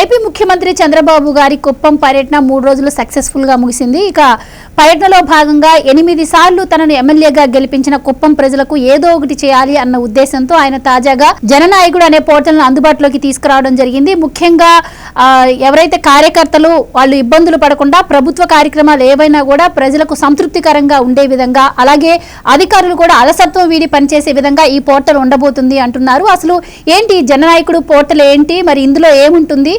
AP ముఖ్యమంత్రి చంద్రబాబు గారి కుప్పం పర్యటన మూడు రోజులు సక్సెస్ఫుల్గా ముగిసింది. ఇక పర్యటనలో భాగంగా ఎనిమిది సార్లు తనను ఎమ్మెల్యేగా గెలిపించిన కుప్పం ప్రజలకు ఏదో ఒకటి చేయాలి అన్న ఉద్దేశంతో ఆయన తాజాగా జననాయకుడు అనే పోర్టల్ను అందుబాటులోకి తీసుకురావడం జరిగింది. ముఖ్యంగా ఎవరైతే కార్యకర్తలు వాళ్ళు ఇబ్బందులు పడకుండా ప్రభుత్వ కార్యక్రమాలు ఏవైనా కూడా ప్రజలకు సంతృప్తికరంగా ఉండే విధంగా అలాగే అధికారులు కూడా అలసత్వం వీడి పనిచేసే విధంగా ఈ పోర్టల్ ఉండబోతుంది అంటున్నారు. అసలు ఏంటి జననాయకుడు పోర్టల్ ఏంటి? మరి ఇందులో ఏముంటుంది?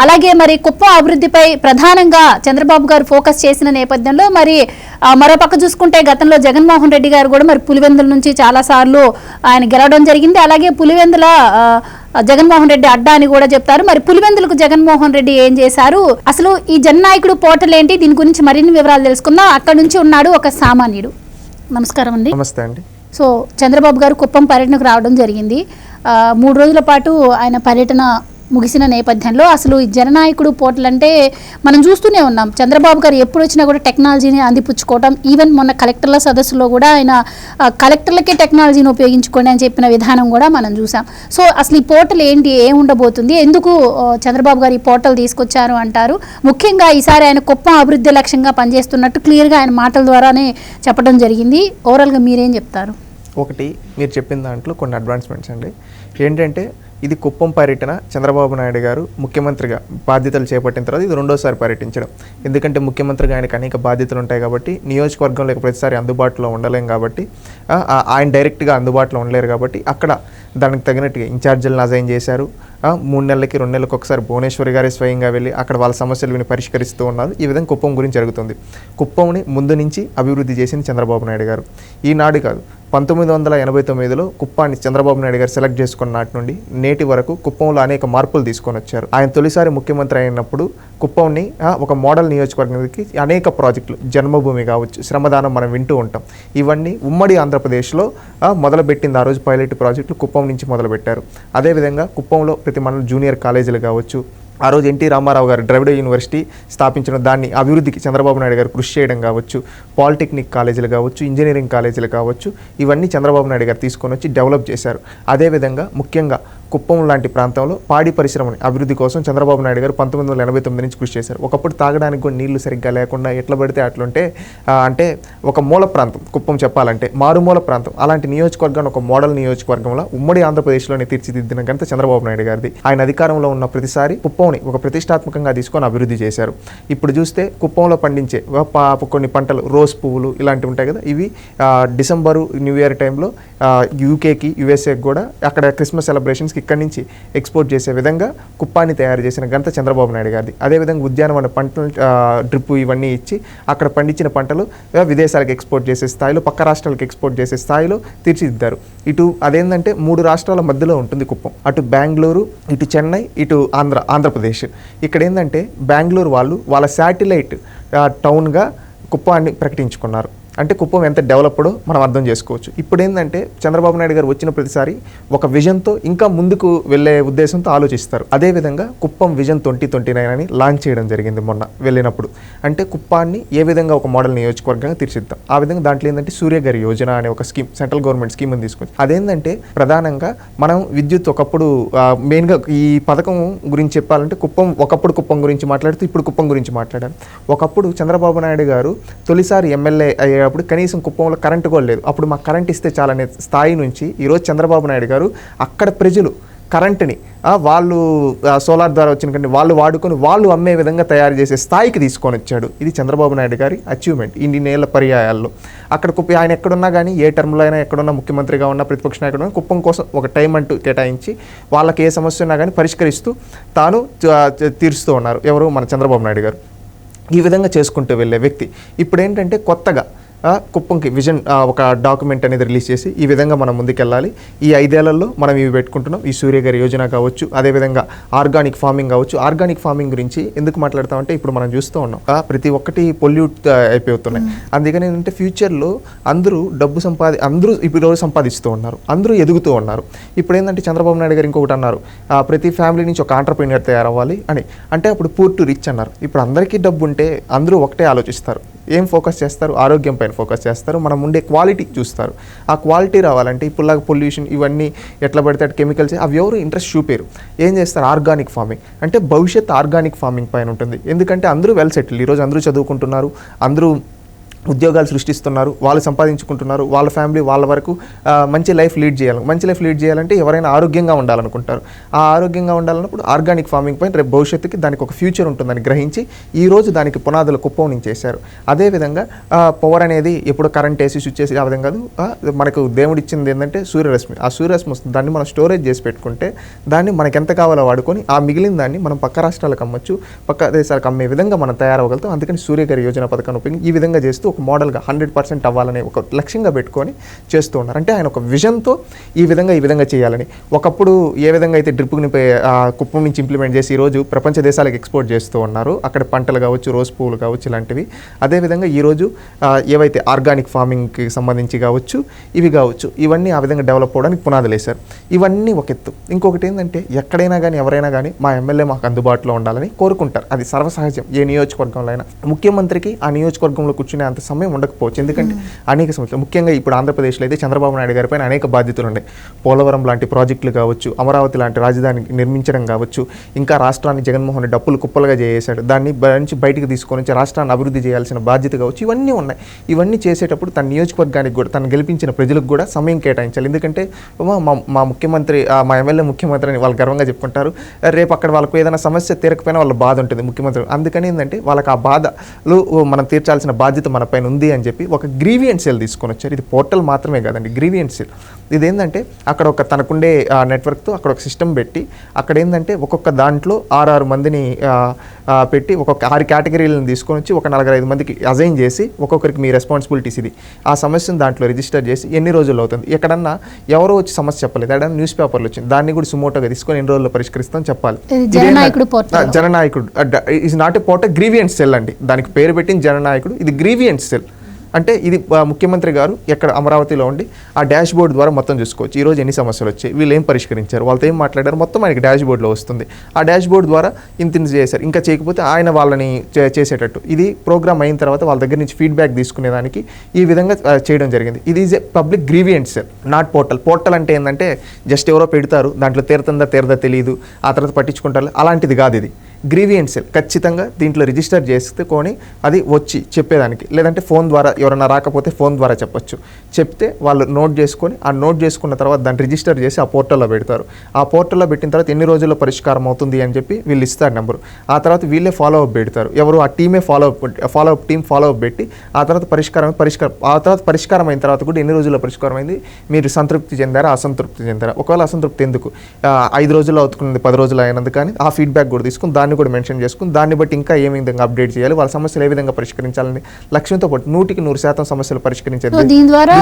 అలాగే మరి కుప్పం అభివృద్ధిపై ప్రధానంగా చంద్రబాబు గారు ఫోకస్ చేసిన నేపథ్యంలో మరి ఆ, మరో పక్క చూసుకుంటే గతంలో జగన్మోహన్ రెడ్డి గారు కూడా మరి పులివెందుల నుంచి చాలా సార్లు ఆయన గెలవడం జరిగింది. అలాగే పులివెందుల జగన్మోహన్ రెడ్డి అడ్డా అని కూడా చెప్తారు. మరి పులివెందులకు జగన్మోహన్ రెడ్డి ఏం చేశారు? అసలు ఈ జననాయకుడు పోర్టల్ ఏంటి? దీని గురించి మరిన్ని వివరాలు తెలుసుకుందాం. అక్కడ నుంచి ఉన్నాడు ఒక సామాన్యుడు. నమస్కారం అండి. నమస్తే అండి. సో చంద్రబాబు గారు కుప్పం పర్యటనకు రావడం జరిగింది. మూడు రోజుల పాటు ఆయన పర్యటన ముగిసిన నేపథ్యంలో అసలు ఈ జననాయకుడు పోర్టల్ అంటే మనం చూస్తూనే ఉన్నాం. చంద్రబాబు గారు ఎప్పుడు వచ్చినా కూడా టెక్నాలజీని అందిపుచ్చుకోవడం ఈవెన్ మొన్న కలెక్టర్ల సదస్సులో కూడా ఆయన కలెక్టర్లకే టెక్నాలజీని ఉపయోగించుకోండి అని చెప్పిన విధానం కూడా మనం చూసాం. సో అసలు ఈ పోర్టల్ ఏంటి ఏ ఉండబోతుంది ఎందుకు చంద్రబాబు గారు ఈ పోర్టల్ తీసుకొచ్చారు అంటారు. ముఖ్యంగా ఈసారి ఆయన కుప్పం అభివృద్ధి లక్ష్యంగా పనిచేస్తున్నట్టు క్లియర్గా ఆయన మాటల ద్వారానే చెప్పడం జరిగింది. ఓవరాల్గా మీరేం చెప్తారు? ఒకటి మీరు చెప్పిన దాంట్లో కొన్ని అడ్వాన్స్మెంట్స్ అండి. ఏంటంటే ఇది కుప్పం పర్యటన చంద్రబాబు నాయుడు గారు ముఖ్యమంత్రిగా బాధ్యతలు చేపట్టిన తర్వాత ఇది రెండోసారి పర్యటించడం. ఎందుకంటే ముఖ్యమంత్రిగా ఆయనకు అనేక బాధ్యతలు ఉంటాయి కాబట్టి నియోజకవర్గంలో ప్రతిసారి అందుబాటులో ఉండలేం కాబట్టి ఆయన డైరెక్ట్గా అందుబాటులో ఉండలేరు కాబట్టి అక్కడ దానికి తగినట్టుగా ఇన్ఛార్జీలను అజైన్ చేశారు. మూడు నెలలకి రెండు నెలలకు ఒకసారి భువనేశ్వరి గారే స్వయంగా వెళ్ళి అక్కడ వాళ్ళ సమస్యలు విని పరిష్కరిస్తూ ఉన్నారు. ఈ విధంగా కుప్పం గురించి జరుగుతుంది. కుప్పంని ముందు నుంచి అభివృద్ధి చేసింది చంద్రబాబు నాయుడు గారు. ఈనాడు కాదు పంతొమ్మిది వందల ఎనభై తొమ్మిదిలో కుప్పాన్ని చంద్రబాబు నాయుడు గారు సెలెక్ట్ చేసుకున్న నాటి నుండి నేటి వరకు కుప్పంలో అనేక మార్పులు తీసుకొని వచ్చారు. ఆయన తొలిసారి ముఖ్యమంత్రి అయినప్పుడు కుప్పంని ఒక మోడల్ నియోజకవర్గానికి అనేక ప్రాజెక్టులు జన్మభూమి కావచ్చు శ్రమదానం మనం వింటూ ఉంటాం. ఇవన్నీ ఉమ్మడి ఆంధ్రప్రదేశ్లో మొదలుపెట్టింది ఆ రోజు పైలట్ ప్రాజెక్టులు కుప్పం నుంచి మొదలుపెట్టారు. అదేవిధంగా కుప్పంలో ప్రతి మన జూనియర్ కాలేజీలు కావచ్చు ఆ రోజు ఎన్టీ రామారావు గారు ద్రవిడ యూనివర్సిటీ స్థాపించిన దాన్ని అభివృద్ధికి చంద్రబాబు నాయుడు గారు కృషి చేయడం కావచ్చు పాలిటెక్నిక్ కాలేజీలు కావచ్చు ఇంజనీరింగ్ కాలేజీలు కావచ్చు ఇవన్నీ చంద్రబాబు నాయుడు గారు తీసుకొని వచ్చి డెవలప్ చేశారు. అదేవిధంగా ముఖ్యంగా కుప్పం లాంటి ప్రాంతంలో పాడి పరిశ్రమని అభివృద్ధి కోసం చంద్రబాబు నాయుడు గారు పంతొమ్మిది వందల ఎనభై తొమ్మిది నుంచి కృషి చేశారు. ఒకప్పుడు తాగడానికి కూడా నీళ్ళు సరిగ్గా లేకుండా ఎట్లా పడితే అట్లుంటే అంటే ఒక మూల ప్రాంతం కుప్పం చెప్పాలంటే మారుమూల ప్రాంతం. అలాంటి నియోజకవర్గాన్ని ఒక మోడల్ నియోజకవర్గంలో ఉమ్మడి ఆంధ్రప్రదేశ్లోనే తీర్చిదిద్దిన ఘనత చంద్రబాబు నాయుడు గారిది. ఆయన అధికారంలో ఉన్న ప్రతిసారి కుప్పంని ఒక ప్రతిష్టాత్మకంగా తీసుకొని అభివృద్ధి చేశారు. ఇప్పుడు చూస్తే కుప్పంలో పండించే కొన్ని పంటలు రోజ్ పువ్వులు ఇలాంటివి ఉంటాయి కదా ఇవి డిసెంబరు న్యూ ఇయర్ టైంలో యూకేకి యుఎస్ఏకి కూడా అక్కడ క్రిస్మస్ సెలబ్రేషన్స్కి ఇక్కడి నుంచి ఎక్స్పోర్ట్ చేసే విధంగా కుప్పాన్ని తయారు చేసిన ఘనత చంద్రబాబు నాయుడు గారిది. అదేవిధంగా ఉద్యానవన పంటలు డ్రిప్ ఇవన్నీ ఇచ్చి అక్కడ పండించిన పంటలు విదేశాలకు ఎక్స్పోర్ట్ చేసే స్థాయిలో పక్క రాష్ట్రాలకు ఎక్స్పోర్ట్ చేసే స్థాయిలో తీర్చిదిద్దారు. ఇటు అదేంటంటే మూడు రాష్ట్రాల మధ్యలో ఉంటుంది కుప్పం. అటు బెంగళూరు ఇటు చెన్నై ఇటు ఆంధ్ర ఆంధ్రప్రదేశ్. ఇక్కడ ఏంటంటే బెంగళూరు వాళ్ళు వాళ్ళ శాటిలైట్ టౌన్గా కుప్పాన్ని ప్రకటించుకున్నారు. అంటే కుప్పం ఎంత డెవలప్డో మనం అర్థం చేసుకోవచ్చు. ఇప్పుడు ఏంటంటే చంద్రబాబు నాయుడు గారు వచ్చిన ప్రతిసారి ఒక విజన్తో ఇంకా ముందుకు వెళ్ళే ఉద్దేశంతో ఆలోచిస్తారు. అదేవిధంగా Kuppam vision twenty twenty nine అని లాంచ్ చేయడం జరిగింది మొన్న వెళ్ళినప్పుడు. అంటే కుప్పాన్ని ఏ విధంగా ఒక మోడల్ నియోజకవర్గంగా తీర్చిద్దాం? ఆ విధంగా దాంట్లో ఏంటంటే సూర్య గారి యోజన అనే ఒక స్కీమ్ సెంట్రల్ గవర్నమెంట్ స్కీమ్ అని తీసుకొచ్చి. అదేంటంటే ప్రధానంగా మనం విద్యుత్ ఒకప్పుడు మెయిన్గా ఈ పథకం గురించి చెప్పాలంటే కుప్పం ఒకప్పుడు కుప్పం గురించి మాట్లాడుతూ ఇప్పుడు కుప్పం గురించి మాట్లాడాను ఒకప్పుడు చంద్రబాబు నాయుడు గారు తొలిసారి ఎమ్మెల్యే అయ్యేటప్పుడు కనీసం కుప్పంలో కరెంటు కూడా లేదు. అప్పుడు మాకు కరెంట్ ఇస్తే చాలనే స్థాయి నుంచి ఈరోజు చంద్రబాబు నాయుడు గారు అక్కడ ప్రజలు కరెంటుని వాళ్ళు సోలార్ ద్వారా వచ్చిన కంటే వాళ్ళు వాడుకొని వాళ్ళు అమ్మే విధంగా తయారు చేసే స్థాయికి తీసుకొని వచ్చాడు. ఇది చంద్రబాబు నాయుడు గారి అచీవ్మెంట్ ఇన్ని నేల పర్యాయాల్లో. అక్కడ కుప్ప ఆయన ఎక్కడున్నా కానీ ఏ టర్మ్లో అయినా ఎక్కడున్నా ముఖ్యమంత్రిగా ఉన్న ప్రతిపక్ష నాయకుడు కుప్పం కోసం ఒక టైం అంటూ కేటాయించి వాళ్ళకి ఏ సమస్య ఉన్నా కానీ పరిష్కరిస్తూ తాను తీరుస్తూ ఉన్నారు ఎవరు? మన చంద్రబాబు నాయుడు గారు. ఈ విధంగా చేసుకుంటూ వెళ్ళే వ్యక్తి. ఇప్పుడు ఏంటంటే కొత్తగా కుప్పంకి విజన్ ఒక డాక్యుమెంట్ అనేది రిలీజ్ చేసి ఈ విధంగా మనం ముందుకెళ్ళాలి. ఈ ఐదేళ్ళలో మనం ఇవి పెట్టుకుంటున్నాం. ఈ సూర్య గారి యోజన కావచ్చు అదేవిధంగా ఆర్గానిక్ ఫార్మింగ్ కావచ్చు. ఆర్గానిక్ ఫార్మింగ్ గురించి ఎందుకు మాట్లాడతామంటే ఇప్పుడు మనం చూస్తూ ఉన్నాం. ప్రతి ఒక్కటి పొల్యూట్ అయిపోతున్నాయి. అందుకని ఏంటంటే ఫ్యూచర్లో అందరూ డబ్బు సంపాది అందరూ ఇప్పుడు రోజు సంపాదిస్తూ ఉన్నారు. అందరూ ఎదుగుతూ ఉన్నారు. ఇప్పుడు ఏంటంటే చంద్రబాబు నాయుడు గారు ఇంకొకటి అన్నారు. ప్రతి ఫ్యామిలీ నుంచి ఒక ఆంటర్ప్రీనియర్ తయారవ్వాలి అని. అంటే అప్పుడు పూర్ టు రిచ్ అన్నారు. ఇప్పుడు అందరికీ డబ్బు ఉంటే అందరూ ఒకటే ఆలోచిస్తారు. ఏం ఫోకస్ చేస్తారు? ఆరోగ్యం పైన ఫోకస్ చేస్తారు. మనం ఉండే క్వాలిటీ చూస్తారు. ఆ క్వాలిటీ రావాలంటే ఇప్పుడులాగా పొల్యూషన్ ఇవన్నీ ఎట్లా పడితే అటు కెమికల్స్ అవి ఎవరు ఇంట్రెస్ట్ చూపారు. ఏం చేస్తారు? ఆర్గానిక్ ఫార్మింగ్ అంటే భవిష్యత్ ఆర్గానిక్ ఫార్మింగ్ పైన ఉంటుంది. ఎందుకంటే అందరూ వెల్ సెటిల్ ఈరోజు అందరూ చదువుకుంటున్నారు. అందరూ ఉద్యోగాలు సృష్టిస్తున్నారు వాళ్ళు సంపాదించుకుంటున్నారు వాళ్ళ ఫ్యామిలీ వాళ్ళ వరకు మంచి లైఫ్ లీడ్ చేయాలి. మంచి లైఫ్ లీడ్ చేయాలంటే ఎవరైనా ఆరోగ్యంగా ఉండాలనుకుంటారు. ఆ ఆరోగ్యంగా ఉండాలన్నప్పుడు ఆర్గానిక్ ఫార్మింగ్ పైన రేపు భవిష్యత్తుకి దానికి ఒక ఫ్యూచర్ ఉంటుందని గ్రహించి ఈ రోజు దానికి పునాదులు కుప్పం నుంచి చేశారు అదేవిధంగా పవర్ అనేది ఎప్పుడు కరెంట్ వేసి స్విచ్ చేసి ఆ విధంగా కాదు మనకు దేవుడు ఇచ్చింది ఏంటంటే సూర్యరశ్మి. ఆ సూర్యరశ్మి వస్తుంది దాన్ని మనం స్టోరేజ్ చేసి పెట్టుకుంటే దాన్ని మనకి ఎంత కావాలో వాడుకొని ఆ మిగిలిన దాన్ని మనం పక్క రాష్ట్రాలకు అమ్మొచ్చు పక్క దేశాలకు అమ్మే విధంగా మనం తయారవగలుగుతాం అందుకని సూర్యగారి యోజన పథకాన్ని ఉపయోగించి ఈ విధంగా చేస్తూ ఒక మోడల్గా హండ్రెడ్ పర్సెంట్ అవ్వాలని ఒక లక్ష్యంగా పెట్టుకొని చేస్తూ ఉన్నారు. అంటే ఆయన ఒక విజన్తో ఈ విధంగా ఈ విధంగా చేయాలని. ఒకప్పుడు ఏ విధంగా అయితే డ్రిప్ కుప్పం నుంచి ఇంప్లిమెంట్ చేసి ఈరోజు ప్రపంచ దేశాలకు ఎక్స్పోర్ట్ చేస్తూ ఉన్నారు. అక్కడ పంటలు కావచ్చు రోజ్ పువ్వులు కావచ్చు ఇలాంటివి. అదేవిధంగా ఈరోజు ఏవైతే ఆర్గానిక్ ఫార్మింగ్కి సంబంధించి కావచ్చు ఇవి కావచ్చు ఇవన్నీ ఆ విధంగా డెవలప్ అవడానికి పునాదులు వేశారు ఇవన్నీ ఒక ఎత్తు. ఇంకొకటి ఏంటంటే ఎక్కడైనా కానీ ఎవరైనా కానీ మా ఎమ్మెల్యే మాకు అందుబాటులో ఉండాలని కోరుకుంటారు. అది సర్వసహజం. ఏ నియోజకవర్గంలో అయినా. ముఖ్యమంత్రికి ఆ నియోజకవర్గంలో కూర్చునే అంత సమయం ఉండకపోవచ్చు. ఎందుకంటే అనేక సమస్యలు ముఖ్యంగా ఇప్పుడు ఆంధ్రప్రదేశ్లో అయితే చంద్రబాబు నాయుడు గారి పైన అనేక బాధ్యతలు ఉన్నాయి. పోలవరం లాంటి ప్రాజెక్టులు కావచ్చు అమరావతి లాంటి రాజధాని నిర్మించడం కావచ్చు ఇంకా రాష్ట్రాన్ని జగన్మోహన్ రెడ్డి డప్పులు కుప్పలుగా చేసేశాడు దాన్ని నుంచి బయటికి తీసుకొని వచ్చి రాష్ట్రాన్ని అభివృద్ధి చేయాల్సిన బాధ్యత కావచ్చు ఇవన్నీ ఉన్నాయి. ఇవన్నీ చేసేటప్పుడు తన నియోజకవర్గానికి కూడా తను గెలిపించిన ప్రజలకు కూడా సమయం కేటాయించాలి. ఎందుకంటే మా ముఖ్యమంత్రి ఆ, మా ఎమ్మెల్యే ముఖ్యమంత్రి అని వాళ్ళు గర్వంగా చెప్పుకుంటారు రేపు అక్కడ వాళ్ళకు ఏదైనా సమస్య తీరకపోయినా వాళ్ళ బాధ ఉంటుంది ముఖ్యమంత్రి. అందుకని ఏంటంటే వాళ్ళకి ఆ బాధలు మనం తీర్చాల్సిన బాధ్యత మన పైన ఉంది అని చెప్పి ఒక గ్రీవియన్స్ సెల్ తీసుకొని వచ్చారు. ఇది పోర్టల్ మాత్రమే కాదండి గ్రీవియన్స్ సెల్ ఇది ఏంటంటే అక్కడ ఒక తనకుండే నెట్వర్క్తో అక్కడ ఒక సిస్టమ్ పెట్టి అక్కడ ఏంటంటే ఒక్కొక్క దాంట్లో ఆరు మందిని పెట్టి ఒక్కొక్క ఆరు కేటగిరీలను తీసుకొని వచ్చి ఒక నలభై ఐదు మందికి అజైన్ చేసి ఒక్కొక్కరికి మీ రెస్పాన్సిబిలిటీస్ ఇది. ఆ సమస్యను దాంట్లో రిజిస్టర్ చేసి ఎన్ని రోజులు అవుతుంది? ఎక్కడన్నా ఎవరో వచ్చి సమస్య చెప్పలేదు. ఎక్కడన్నా న్యూస్ పేపర్లు వచ్చింది. దాన్ని కూడా సుమోటోగా తీసుకొని ఎన్ని రోజుల్లో పరిష్కరిస్తాం చెప్పాలి. జననాయకుడు జననాయకుడు. Is not a portal grievance cell అండి. దానికి పేరు పెట్టిన జననాయకుడు. ఇది గ్రీవియన్స్ సెల్ అంటే ఇది ముఖ్యమంత్రి గారు ఎక్కడ అమరావతిలో ఉండి ఆ డాష్ బోర్డ్ ద్వారా మొత్తం చూసుకోవచ్చు. ఈ రోజు ఎన్ని సమస్యలు వచ్చాయి? వీళ్ళు ఏం పరిష్కరించారు? వాళ్ళతో ఏం మాట్లాడారు? మొత్తం ఆయనకి డాష్ బోర్డ్లో వస్తుంది. ఆ డాష్ బోర్డ్ ద్వారా ఇంత ఇంత చేశారు. ఇంకా చేయకపోతే ఆయన వాళ్ళని చే- చేసేటట్టు. ఇది ప్రోగ్రామ్ అయిన తర్వాత వాళ్ళ దగ్గర నుంచి ఫీడ్బ్యాక్ తీసుకునేదానికి ఈ విధంగా చేయడం జరిగింది. ఇది is a public grievance not portal portal అంటే ఏంటంటే జస్ట్ ఎవరో పెడతారు. దాంట్లో తీరుతుందా తీరదా తెలియదు ఆ తర్వాత పట్టించుకుంటారు. అలాంటిది కాదు ఇది. గ్రీవియన్స్ ఖచ్చితంగా దీంట్లో రిజిస్టర్ చేసుకొని అది వచ్చి చెప్పేదానికి. లేదంటే ఫోన్ ద్వారా ఎవరైనా రాకపోతే ఫోన్ ద్వారా చెప్పొచ్చు. చెప్తే వాళ్ళు నోట్ చేసుకొని ఆ నోట్ చేసుకున్న తర్వాత దాన్ని రిజిస్టర్ చేసి ఆ పోర్టల్లో పెడతారు. ఆ పోర్టల్లో పెట్టిన తర్వాత ఎన్ని రోజుల్లో పరిష్కారం అవుతుంది అని చెప్పి వీళ్ళు ఇస్తారు నెంబరు. ఆ తర్వాత వీళ్ళే ఫాలో అప్ పెడతారు. ఎవరు ఆ టీమే follow up follow up team follow up పెట్టి ఆ తర్వాత పరిష్కారం పరిష్కారం ఆ తర్వాత పరిష్కారం అయిన తర్వాత కూడా ఎన్ని రోజుల్లో పరిష్కారం అయింది? మీరు సంతృప్తి చెందారా? అసంతృప్తి చెందారా? ఒకవేళ అసంతృప్తి ఎందుకు? ఐదు రోజుల్లో అవుతున్నది పది రోజులు అయినందుకు కానీ ఆ ఫీడ్బ్యాక్ కూడా తీసుకుని దాన్ని కూడా మెన్షన్ చేసుకుని దాన్ని బట్టి ఇంకా ఏ విధంగా అప్డేట్ చేయాలి వాళ్ళ సమస్యలు ఏ విధంగా పరిష్కరించాలని లక్ష్యంతో పాటు నూటికి నూరు శాతం సమస్యలు పరిష్కరించే సో దీని ద్వారా.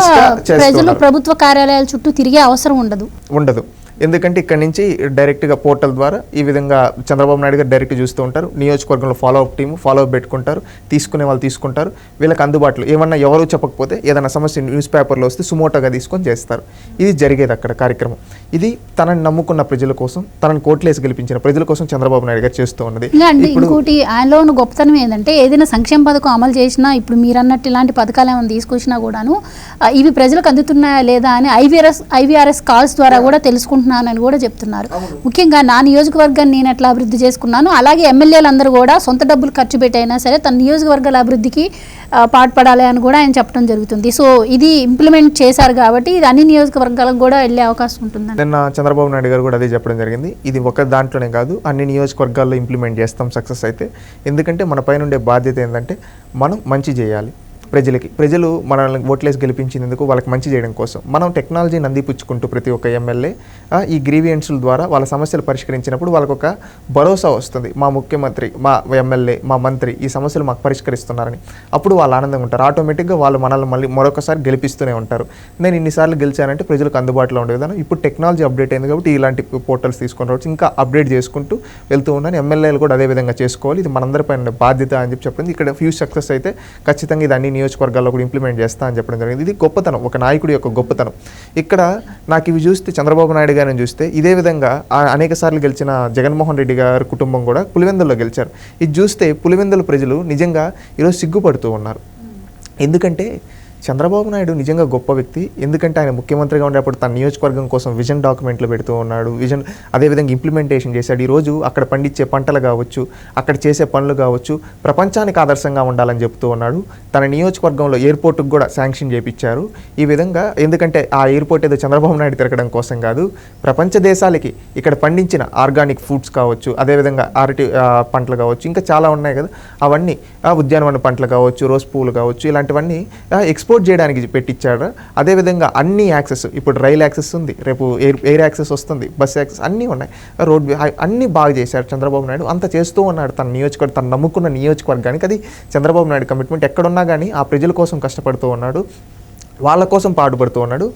ప్రజలు ప్రభుత్వ కార్యాలయాల చుట్టూ తిరిగే అవసరం ఉండదు ఉండదు ఎందుకంటే ఇక్కడ నుంచి డైరెక్ట్గా పోర్టల్ ద్వారా ఈ విధంగా చంద్రబాబు నాయుడు గారు డైరెక్ట్ చూస్తూ ఉంటారు. నియోజకవర్గంలో follow up team follow up పెట్టుకుంటారు తీసుకునే వాళ్ళు తీసుకుంటారు. వీళ్ళకి అందుబాటులో ఏమన్నా ఎవరు చెప్పకపోతే ఏదైనా సమస్య న్యూస్ పేపర్లో వస్తే సుమోటోగా తీసుకొని చేస్తారు. ఇది జరిగేది అక్కడ కార్యక్రమం. ఇది తనని నమ్ముకున్న ప్రజల కోసం తనని కోట్లేసి గెలిపించిన ప్రజల కోసం చంద్రబాబు నాయుడు గారు చేస్తూ ఉన్నది. ఇంకోటి ఆయనలో ఉన్న గొప్పతనం ఏంటంటే ఏదైనా సంక్షేమ పథకం అమలు చేసినా ఇప్పుడు మీరు అన్నట్టు ఇలాంటి పథకాలు ఏమైనా తీసుకొచ్చినా కూడాను ఇవి ప్రజలకు అందుతున్నాయా లేదా అని ఐవీఆర్ఎస్ ఐవీఆర్ఎస్ కాల్స్ ద్వారా కూడా తెలుసుకుంటున్నానని కూడా చెప్తున్నారు. ముఖ్యంగా నా నియోజకవర్గాన్ని నేను ఎట్లా అభివృద్ధి చేసుకున్నాను అలాగే ఎమ్మెల్యేలు అందరూ కూడా సొంత డబ్బులు ఖర్చు పెట్టైనా సరే తన నియోజకవర్గాల అభివృద్ధికి పాటుపడాలి అని కూడా ఆయన చెప్పడం జరుగుతుంది. సో ఇది ఇంప్లిమెంట్ చేశారు కాబట్టి ఇది అన్ని నియోజకవర్గాలకు కూడా వెళ్ళే అవకాశం ఉంటుందండి. నిన్న చంద్రబాబు నాయుడు గారు కూడా అదే చెప్పడం జరిగింది. ఇది ఒక దాంట్లోనే కాదు అన్ని నియోజకవర్గాల్లో ఇంప్లిమెంట్ చేస్తాం సక్సెస్ అయితే. ఎందుకంటే మన పైన ఉండే బాధ్యత ఏంటంటే మనం మంచి చేయాలి. ప్రజలకి. ప్రజలు మనల్ని ఓట్లేసి గెలిపించినందుకు వాళ్ళకి మంచి చేయడం కోసం. మనం టెక్నాలజీని అందిపుచ్చుకుంటూ ప్రతి ఒక్క ఎమ్మెల్యే ఈ గ్రీవియన్స్ల ద్వారా వాళ్ళ సమస్యలు పరిష్కరించినప్పుడు వాళ్ళకు ఒక భరోసా వస్తుంది. మా ముఖ్యమంత్రి మా ఎమ్మెల్యే మా మంత్రి ఈ సమస్యలు మాకు పరిష్కరిస్తున్నారని. అప్పుడు వాళ్ళు ఆనందంగా ఉంటారు. ఆటోమేటిక్గా వాళ్ళు మనల్ని మళ్ళీ మరొకసారి గెలిపిస్తూనే ఉంటారు. నేను ఇన్నిసార్లు గెలిచానంటే ప్రజలకు అందుబాటులో ఉండే విధానం ఇప్పుడు టెక్నాలజీ అప్డేట్ అయింది కాబట్టి ఇలాంటి పోర్టల్స్ తీసుకొని రావచ్చు. ఇంకా అప్డేట్ చేసుకుంటూ వెళ్తూ ఉన్నాను ఎమ్మెల్యేలు కూడా అదే విధంగా చేసుకోవాలి. ఇది మనందరిపైన బాధ్యత అని చెప్పి చెప్పింది. ఇక్కడ ఫ్యూ సక్సెస్ అయితే ఖచ్చితంగా ఇది అన్ని నియోజకవర్గాల్లో కూడా ఇంప్లిమెంట్ చేస్తా అని చెప్పడం జరిగింది. ఇది గొప్పతనం ఒక నాయకుడి యొక్క గొప్పతనం. ఇక్కడ నాకు ఇవి చూస్తే చంద్రబాబు నాయుడు గారిని చూస్తే ఇదే విధంగా అనేక సార్లు గెలిచిన జగన్మోహన్ రెడ్డి గారి కుటుంబం కూడా పులివెందుల్లో గెలిచారు. ఇది చూస్తే పులివెందుల ప్రజలు నిజంగా ఈరోజు సిగ్గుపడుతూ ఉన్నారు. ఎందుకంటే చంద్రబాబు నాయుడు నిజంగా గొప్ప వ్యక్తి. ఎందుకంటే ఆయన ముఖ్యమంత్రిగా ఉండేటప్పుడు తన నియోజకవర్గం కోసం విజన్ డాక్యుమెంట్లు పెడుతూ ఉన్నాడు. విజన్ అదేవిధంగా ఇంప్లిమెంటేషన్ చేశాడు. ఈరోజు అక్కడ పండించే పంటలు కావచ్చు అక్కడ చేసే పనులు కావచ్చు ప్రపంచానికి ఆదర్శంగా ఉండాలని చెప్తూ ఉన్నాడు. తన నియోజకవర్గంలో ఎయిర్పోర్ట్కి కూడా శాంక్షన్ చేపించారు. ఈ విధంగా ఎందుకంటే ఆ ఎయిర్పోర్ట్ ఏదో చంద్రబాబు నాయుడు తిరగడం కోసం కాదు ప్రపంచ దేశాలకి ఇక్కడ పండించిన ఆర్గానిక్ ఫుడ్స్ కావచ్చు అదేవిధంగా అరటి పంటలు కావచ్చు ఇంకా చాలా ఉన్నాయి కదా. అవన్నీ ఉద్యానవన పంటలు కావచ్చు రోజ్ పువ్వులు కావచ్చు ఇలాంటివన్నీ ఎక్స్ ఎక్స్పోర్ట్ చేయడానికి పెట్టించాడు. అదేవిధంగా అన్ని యాక్సెస్ ఇప్పుడు రైల్ యాక్సెస్ ఉంది రేపు ఎయిర్ ఎయిర్ యాక్సెస్ వస్తుంది బస్ యాక్సెస్ అన్నీ ఉన్నాయి. రోడ్ అన్నీ బాగా చేశారు చంద్రబాబు నాయుడు. అంత చేస్తూ ఉన్నాడు తన నియోజకవర్గం తను నమ్ముకున్న నియోజకవర్గానికి. అది చంద్రబాబు నాయుడు కమిట్మెంట్ ఎక్కడున్నా కానీ ఆ ప్రజల కోసం కష్టపడుతూ ఉన్నాడు. వాళ్ళ కోసం పాటుపడుతూ ఉన్నాడు.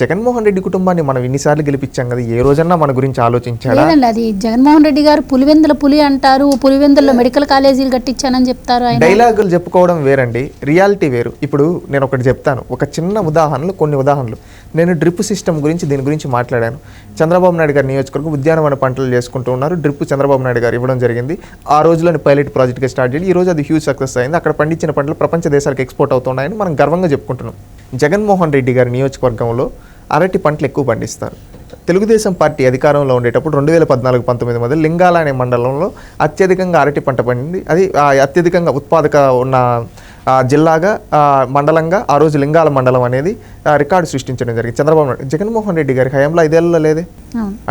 జగన్మోహన్ రెడ్డి కుటుంబాన్ని మనం ఇన్నిసార్లు గెలిపించాం కదా ఏ రోజన్నా మన గురించి ఆలోచించాడా? లేదండి అది జగన్మోహన్ రెడ్డి గారు పులివెందుల పులి అంటారు పులివెందుల్లో మెడికల్ కాలేజీలు కట్టించానని చెప్తారు ఆయన. డైలాగులు చెప్పుకోవడం వేరండి రియాలిటీ వేరు. ఇప్పుడు నేను ఒకటి చెప్తాను ఒక చిన్న ఉదాహరణలు కొన్ని ఉదాహరణలు. నేను డ్రిప్ సిస్టమ్ గురించి దీని గురించి మాట్లాడాను. చంద్రబాబు నాయుడు గారి నియోజకవర్గం ఉద్యానవన పంటలు చేసుకుంటూ ఉన్నారు. డ్రిప్ చంద్రబాబు నాయుడు గారు ఇవ్వడం జరిగింది. ఆ రోజులోని పైలట్ ప్రాజెక్ట్గా స్టార్ట్ చేసి ఈ రోజు అది హ్యూజ్ సక్సెస్ అయింది. అక్కడ పండించిన పంటలు ప్రపంచ దేశాలకు ఎక్స్పోర్ట్ అవుతున్నాయని మనం గర్వంగా చెప్పుకుంటున్నాం. జగన్మోహన్ రెడ్డి గారి నియోజకవర్గంలో అరటి పంటలు ఎక్కువ పండిస్తారు. తెలుగుదేశం పార్టీ అధికారంలో ఉండేటప్పుడు రెండు వేల పద్నాలుగు పంతొమ్మిది మొదలు లింగాల అనే మండలంలో అత్యధికంగా అరటి పంట పండింది. అది ఆ, అత్యధికంగా ఉత్పాదక ఉన్న జిల్లాగా మండలంగా ఆ రోజు లింగాల మండలం అనేది రికార్డు సృష్టించడం జరిగింది. చంద్రబాబు నాయుడు జగన్మోహన్ రెడ్డి గారి హయాంలో ఐదేళ్ళలో లేదే?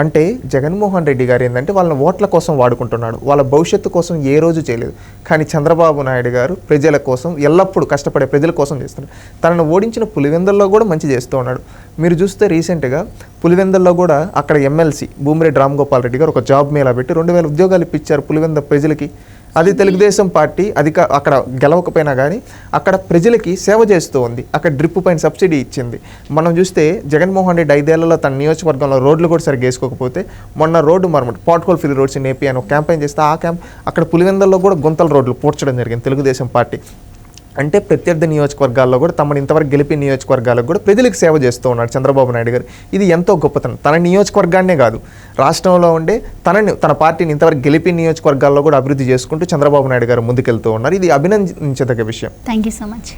అంటే జగన్మోహన్ రెడ్డి గారు ఏంటంటే వాళ్ళని ఓట్ల కోసం వాడుకుంటున్నాడు. వాళ్ళ భవిష్యత్తు కోసం ఏ రోజు చేయలేదు. కానీ చంద్రబాబు నాయుడు గారు ప్రజల కోసం ఎల్లప్పుడూ కష్టపడే ప్రజల కోసం చేస్తున్నాడు తనను ఓడించిన పులివెందుల్లో కూడా మంచి చేస్తూ ఉన్నాడు. మీరు చూస్తే రీసెంట్గా పులివెందుల్లో కూడా అక్కడ ఎమ్మెల్సీ భూమిరెడ్డి రామ్ గోపాల్ రెడ్డి గారు ఒక జాబ్ మేళా పెట్టి రెండు వేల ఉద్యోగాలు ఇప్పించారు పులివెంద ప్రజలకి. అది తెలుగుదేశం పార్టీ అధిక అక్కడ గెలవకపోయినా కానీ అక్కడ ప్రజలకి సేవ చేస్తూ ఉంది. అక్కడ డ్రిప్ పైన సబ్సిడీ ఇచ్చింది. మనం చూస్తే జగన్మోహన్ రెడ్డి ఐదేళ్ళలో తన నియోజకవర్గంలో రోడ్లు కూడా సరిగ్గా వేసుకోకపోతే మొన్న రోడ్డు మరమట పాట్కోల్ ఫిల్ రోడ్స్ నేపి అని ఒక క్యాంపెయిన్ చేస్తే ఆ క్యాంప్ అక్కడ పులివెందల్లో కూడా గుంతల రోడ్లు పూడ్చడం జరిగింది తెలుగుదేశం పార్టీ. అంటే ప్రత్యర్థి నియోజకవర్గాల్లో కూడా తమను ఇంతవరకు గెలిపి నియోజకవర్గాలకు కూడా ప్రజలకు సేవ చేస్తూ ఉన్నాడు చంద్రబాబు నాయుడు గారు. ఇది ఎంతో గొప్పతనం. తన నియోజకవర్గాన్నే కాదు రాష్ట్రంలో ఉండే తనని తన పార్టీని ఇంతవరకు గెలిపి నియోజకవర్గాల్లో కూడా అభివృద్ధి చేసుకుంటూ చంద్రబాబు నాయుడు గారు ముందుకెళ్తూ ఉన్నారు. ఇది అభినందించదగ్గ విషయం. Thank you so much